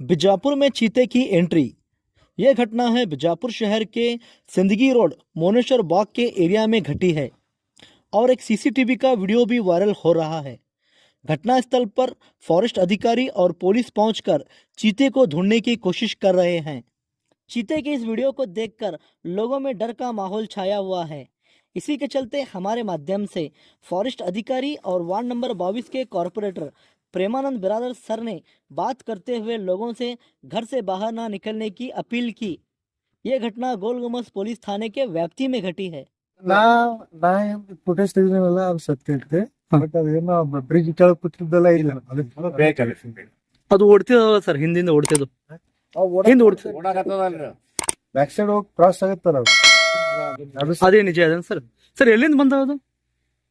बीजापुर में चीते की एंट्री। यह घटना है बीजापुर शहर के सिंदगी रोड, मोनेश्वर बाग के एरिया में घटी है और एक सीसीटीवी का वीडियो भी वायरल हो रहा है। घटनास्थल पर फॉरेस्ट अधिकारी और पुलिस पहुंचकर चीते को ढूँढने की कोशिश कर रहे हैं। चीते के इस वीडियो को देखकर लोगों में डर का माहौल छाया हुआ है। इसी के चलते हमारे माध्यम से फॉरेस्ट अधिकारी और वार्ड नंबर 22 के कॉरपोरेटर प्रेमानंद बिरादर सर ने बात करते हुए लोगों से घर से बाहर ना निकलने की अपील की ये घटना गोल गुमस पुलिस थाने के व्याप्ति में घटी है ನಾ ನಾ ಏನ್ ಫುಟೇಜ್ ತೆಗ್ದಿನಲ್ಲ ಅದು ಸತ್ಯ ಇರ್ತದೆ ಬಟ್ ಅದೇನೋ ಬ್ರಿಡ್ಜ್ ಕೆಳಗ್ ಕೂತಿದ್ದಲ್ಲ ಇಲ್ಲ ಅದು ಓಡ್ತಿದಲ್ಲ ಸರ್ ಹಿಂದಿಂದ ಓಡ್ತಿದ್ದು ಹಿಂದೆ ಓಡ್ತಿದ್ದು ಬ್ಯಾಕ್ ಸೈಡ್ ಹೋಗಿ ಕ್ರಾಸ್ ಆಗತ್ತಲ್ಲ ಅದು ಅದು ಸ- ಅದೇ ನಿಜ ಅದೇನು ಸರ್ ಸರ್ ಎಲ್ಲಿಂದ ಬಂದ ಅದು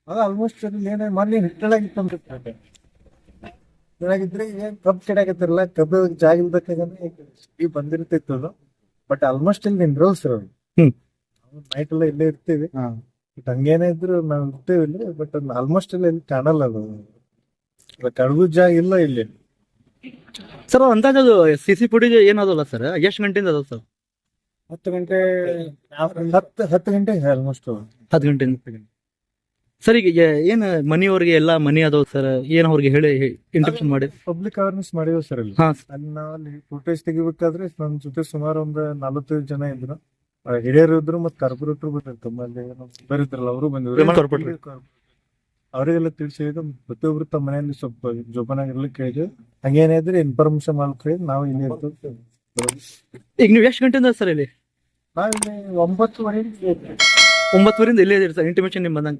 ಅದು ಆಲ್ಮೋಸ್ಟ್ ಏನೇ ಮೊನ್ನೆ ಹಿಟ್ಟಲಾಗಿತ್ತು ಅಂತ ಕೆಳಗಿದ್ರೆ ಏನ್ ಕಬ್ ಕೆಡಾಕತ್ತಿರಲ್ಲ ಕಬ್ಬು ಜಾಗ ಇಲ್ಬೇಕಾದ್ರೆ ಈ ಬಂದಿರ್ತಿತ್ತು ಅದು. ಬಟ್ ಆಲ್ಮೋಸ್ಟ್ ಇಲ್ಲಿ ನಿಂದ್ರು ಸರ್ ಹ್ಮ್. ನೈಟ್ ಎಲ್ಲ ಇಲ್ಲೇ ಇರ್ತೀವಿ. ಬಟ್ ಹಂಗೇನೇ ಇದ್ರು ನಾವು ಇರ್ತೀವಿ ಇಲ್ಲಿ ಬಟ್ ಆಲ್ಮೋಸ್ಟ್ ಎಲ್ಲ ಇಲ್ಲಿ ಕಾಣಲ್ಲ ಅದು. ಕಡಗು ಜಾಗ ಇಲ್ಲ ಇಲ್ಲಿ. ಸರ್ ಅಂದಾಜು ಅದು ಸಿ ಸಿ ಫುಟೇಜ್ ಏನದಲ್ಲ ಸರ್ ಎಷ್ಟು ಗಂಟೆಯಿಂದ ಅದ ಸರ್ ಹತ್ತು ಗಂಟೆ ಹತ್ತು ಹತ್ತು ಗಂಟೆ ಆಲ್ಮೋಸ್ಟ್ ಹತ್ತು ಗಂಟೆಯಿಂದ. ಸರ್ ಈಗ ಏನ್ ಮನಿಯವ್ರಿಗೆ ಎಲ್ಲ ಮನಿ ಅದಾವ ಸರ್? ಏನ್ ಅವ್ರಿಗೆ ಹೇಳಿ ಇಂಟ್ರಕ್ಷನ್ ಮಾಡಿ. ಪಬ್ಲಿಕ್ ಅವೇರ್ನೆಸ್ ಮಾಡಿದ್ವಿ ಸರ್ ಇಲ್ಲಿ. ಹಾ. ಅಲ್ಲಿ ನಾವು ಅಲ್ಲಿ ಫುಟೇಜ್ ತೆಗಿಬೇಕಾದ್ರೆ ನಮ್ ಜೊತೆ ಸುಮಾರು ಒಂದು ನಲವತ್ತೈದು ಜನ ಇದ್ರು. ಆ, ಹಿರಿಯರು ಇದ್ರು ಮತ್ತೆ ಕಾರ್ಪೊರೇಟರ್ ಬಂದಿದ್ರು. ಅಲ್ಲಿ ಬರಿದ್ರಲ್ಲ ಅವರು corporate. ಬಂದಿದ್ರು ಅವರಿಗೆಲ್ಲ ತಿಳಿಸಿದ್ರು ಪ್ರತಿಯೊಬ್ರು ತಮ್ಮ ಮನೆಯಲ್ಲಿ ಸ್ವಲ್ಪ ಜೋಪಾನಾಗಿರ್ಲಿ ಕೇಳಿದ್ವಿ ಹಂಗೇನೇ ಇದ್ರೆ ಇನ್ಫಾರ್ಮೇಶನ್ ಮಾಡ್ಕೊಳ್ಳಿ ನಾವು ಇಲ್ಲಿ ಇರ್ತೀವಿ. ಈಗ ನೀವು ಎಷ್ಟು ಗಂಟೆಯಿಂದ ಸರ್ ಇಲ್ಲಿ? ನಾವು ಇಲ್ಲಿ ಒಂಬತ್ತುವರೆ ಒಂಬತ್ತುವರಿಂದ ಇಲ್ಲೇ ಇದ್ದೀರಿ ಸರ್ ಇಂಟಿಮೇಷನ್ ನಿಮ್ ಬಂದಂಗ.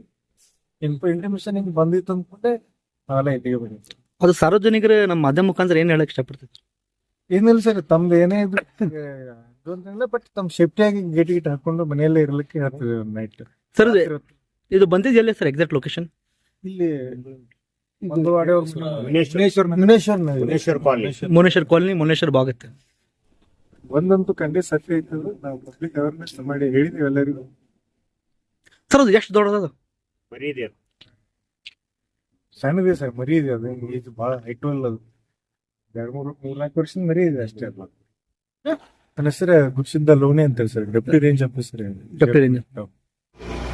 ಇಂಟಿಮೇಶನ್ ಹಿಂಗ್ ಬಂದಿತ್ತು ಅಂದ್ಕೊಂಡೆ ನಾವೆಲ್ಲ ಇಲ್ಲಿಗೆ ಬಂದಿದ್ವಿ. ಅದು ಸಾರ್ವಜನಿಕರು ನಮ್ಮ ಮಾಧ್ಯಮ ಮುಖಾಂತರ ಏನ್ ಹೇಳಕ್ ಇಷ್ಟಪಡ್ತೀವಿ ಏನಿಲ್ಲ ಸರ್ ತಮ್ದು ಏನೇ ಇದ್ರು ಬಟ್ ತಮ್ ಬಟ್ ತಮ್ಮ ಸೇಫ್ಟಿಯಾಗಿ ಗೇಟ್ ಗೀಟ್ ಹಾಕೊಂಡು ಮನೆಯಲ್ಲೇ ಇರ್ಲಿಕ್ಕೆ ಹೇಳ್ತಿದ್ರು ನೈಟ್ ಸರ್ ಇದು ಬಂದಿದ್ದು ಎಲ್ಲಿ ಸರ್ ಎಕ್ಸಾಕ್ಟ್ ಲೊಕೇಶನ್ ಇಲ್ಲಿ ಮುನೇಶ್ವರ್ ಕಾಲನಿ. ಮುನೇಶ್ವರ್ ಬಾಗತ್ತೆ. ಒಂದಂತೂ ಕಂಡೆ ಸತ್ಯ ಐತದ ನಾವು ಪಬ್ಲಿಕ್ ಅವೇರ್ನೆಸ್ ಮಾಡಿ ಹೇಳಿದೀವಿ ಎಲ್ಲರಿಗೂ. ಸರ್ ಅದು ಎಷ್ಟು ದೊಡ್ಡದ ಸಣ್ಣದೇ ಸರ್ ಮರಿ ಇದೆ ಅದು. ಏಜ್ ಭಾಳ ಹೈಟು ಅಲ್ಲ ಅದು. ಎರಡು ಮೂರು ಮೂರ್ನಾಲ್ಕು ವರ್ಷದ ಮರಿ ಇದೆ ಅಷ್ಟೇ ಅಲ್ಲ ನನ್ನ ಹೆಸರು ಗುರುಸಿದ್ದ ಲೋನೆ ಅಂತಾರೆ sir deputy range officer Deputy range.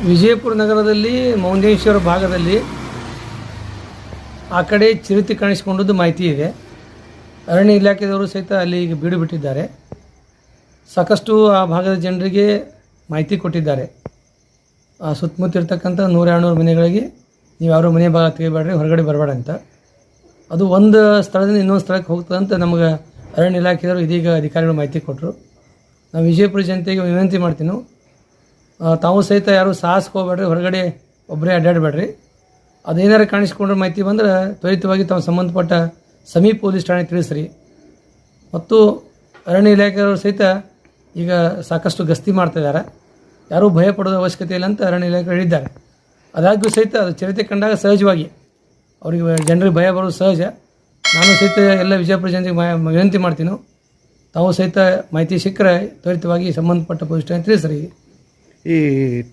Vijayapura ನಗರದಲ್ಲಿ ಮೌಂಡೇಶ್ವರ ಭಾಗದಲ್ಲಿ ಆ ಕಡೆ ಚಿರತೆ ಕಾಣಿಸಿಕೊಂಡದ್ದು ಮಾಹಿತಿ ಇದೆ. ಅರಣ್ಯ ಇಲಾಖೆದವರು ಸಹಿತ ಅಲ್ಲಿ ಈಗ ಬೀಡು ಬಿಟ್ಟಿದ್ದಾರೆ. ಸಾಕಷ್ಟು ಆ ಭಾಗದ ಜನರಿಗೆ ಮಾಹಿತಿ ಕೊಟ್ಟಿದ್ದಾರೆ. ಸುತ್ತಮುತ್ತ ಇರ್ತಕ್ಕಂಥ ನೂರ ಎರಡುನೂರು ಮನೆಗಳಿಗೆ ನೀವು ಯಾರೋ ಮನೆ ಭಾಗ ತೆಗಿಬೇಡ್ರಿ, ಹೊರಗಡೆ ಬರಬೇಡ ಅಂತ. ಅದು ಒಂದು ಸ್ಥಳದಿಂದ ಇನ್ನೊಂದು ಸ್ಥಳಕ್ಕೆ ಹೋಗ್ತದೆ ಅಂತ ನಮಗೆ ಅರಣ್ಯ ಇಲಾಖೆಯವರು ಇದೀಗ ಅಧಿಕಾರಿಗಳು ಮಾಹಿತಿ ಕೊಟ್ಟರು ನಾವು ವಿಜಯಪುರ ಜನತೆಗೆ ವಿನಂತಿ ಮಾಡ್ತೀನಿ. ತಾವು ಸಹಿತ ಯಾರು ಹೋಗ್ಬೇಡ್ರಿ, ಹೊರಗಡೆ ಒಬ್ಬರೇ ಅಡ್ಡಾಡಬೇಡ್ರಿ. ಅದೇನಾರು ಕಾಣಿಸ್ಕೊಂಡ್ರೆ ಮಾಹಿತಿ ಬಂದ್ರೆ ತ್ವರಿತವಾಗಿ ತಾವು ಸಂಬಂಧಪಟ್ಟ ಸಮೀಪ ಪೊಲೀಸ್ ಠಾಣೆ ತಿಳಿಸ್ರಿ. ಮತ್ತು ಅರಣ್ಯ ಇಲಾಖೆಯವರು ಸಹಿತ ಈಗ ಸಾಕಷ್ಟು ಗಸ್ತಿ ಮಾಡ್ತಿದ್ದಾರೆ ಯಾರೂ ಭಯ ಪಡೋದ ಅವಶ್ಯಕತೆ ಇಲ್ಲ ಅಂತ ಅರಣ್ಯ ಇಲಾಖೆ ಹೇಳಿದ್ದಾರೆ. ಅದಾಗ್ಯೂ ಸಹಿತ ಅದು ಚರಿತೆ ಕಂಡಾಗ ಸಹಜವಾಗಿ ಅವರಿಗೆ ಜನರಿಗೆ ಭಯ ಬರೋದು ಸಹಜ. ನಾನು ಸಹಿತ ಎಲ್ಲ ವಿಜಯಪುರ ಜನರಿಗೆ ವಿನಂತಿ ಮಾಡ್ತೀನಿ. ತಾವು ಸಹಿತ ಮಾಹಿತಿ ಸಿಕ್ಕರೆ ತ್ವರಿತವಾಗಿ ಸಂಬಂಧಪಟ್ಟ ಪೊಲೀಸ್ ಠಾಣೆ ತಿಳಿಸ್ರಿ ಈ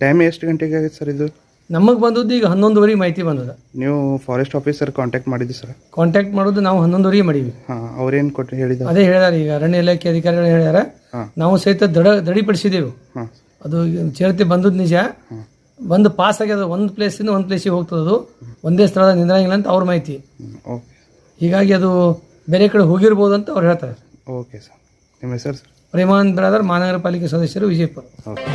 ಟೈಮ್ ಎಷ್ಟು ಗಂಟೆಗೆ ಆಗೈತೆ ಸರ್ ಇದು? ನಮಗೆ ಬಂದದ್ದು ಈಗ ಹನ್ನೊಂದುವರೆಗೆ ಮಾಹಿತಿ ಬಂದದ. ನೀವು ಫಾರೆಸ್ಟ್ ಆಫೀಸರ್ ಕಾಂಟ್ಯಾಕ್ಟ್ ಮಾಡಿದ್ರಿ ಸರ್? ಕಾಂಟ್ಯಾಕ್ಟ್ ಮಾಡೋದು ನಾವು ಹನ್ನೊಂದುವರೆಗೆ ಮಾಡೀವಿ ಹಾಂ ಅವ್ರೇನು ಕೊಟ್ಟು ಹೇಳಿದ ಅದೇ ಹೇಳಿದಾರೆ ಈಗ ಅರಣ್ಯ ಇಲಾಖೆ ಅಧಿಕಾರಿಗಳು ಹೇಳ್ಯಾರ ನಾವು ಸಹಿತ ದೃಢ ದೃಢಪಡಿಸಿದೆವು ಹಾಂ. ಅದು ಚಿರತೆ ಬಂದದ್ದು ನಿಜ. ಒಂದು ಪಾಸ್ ಆಗ್ಯದ ಒಂದು ಪ್ಲೇಸಿಂದ ಒಂದು ಪ್ಲೇಸಿಗೆ ಹೋಗ್ತದೆ ಅದು. ಒಂದೇ ಸ್ಥಳದ ನಿಂದ್ರಂಗಿಲ್ಲ ಅಂತ ಅವ್ರ ಮಾಹಿತಿ. ಓಕೆ ಹೀಗಾಗಿ ಅದು ಬೇರೆ ಕಡೆ ಹೋಗಿರ್ಬೋದು ಅಂತ ಅವ್ರು ಹೇಳ್ತಾರೆ. ಓಕೆ ಸರ್ ನಿಮ್ಮ ಹೆಸರು ಸರ್ ಪ್ರೇಮಾನಂದ್ ಬ್ರಾದರ್ ಮಹಾನಗರ ಪಾಲಿಕೆ ಸದಸ್ಯರು ವಿಜಯಪುರ. ಓಕೆ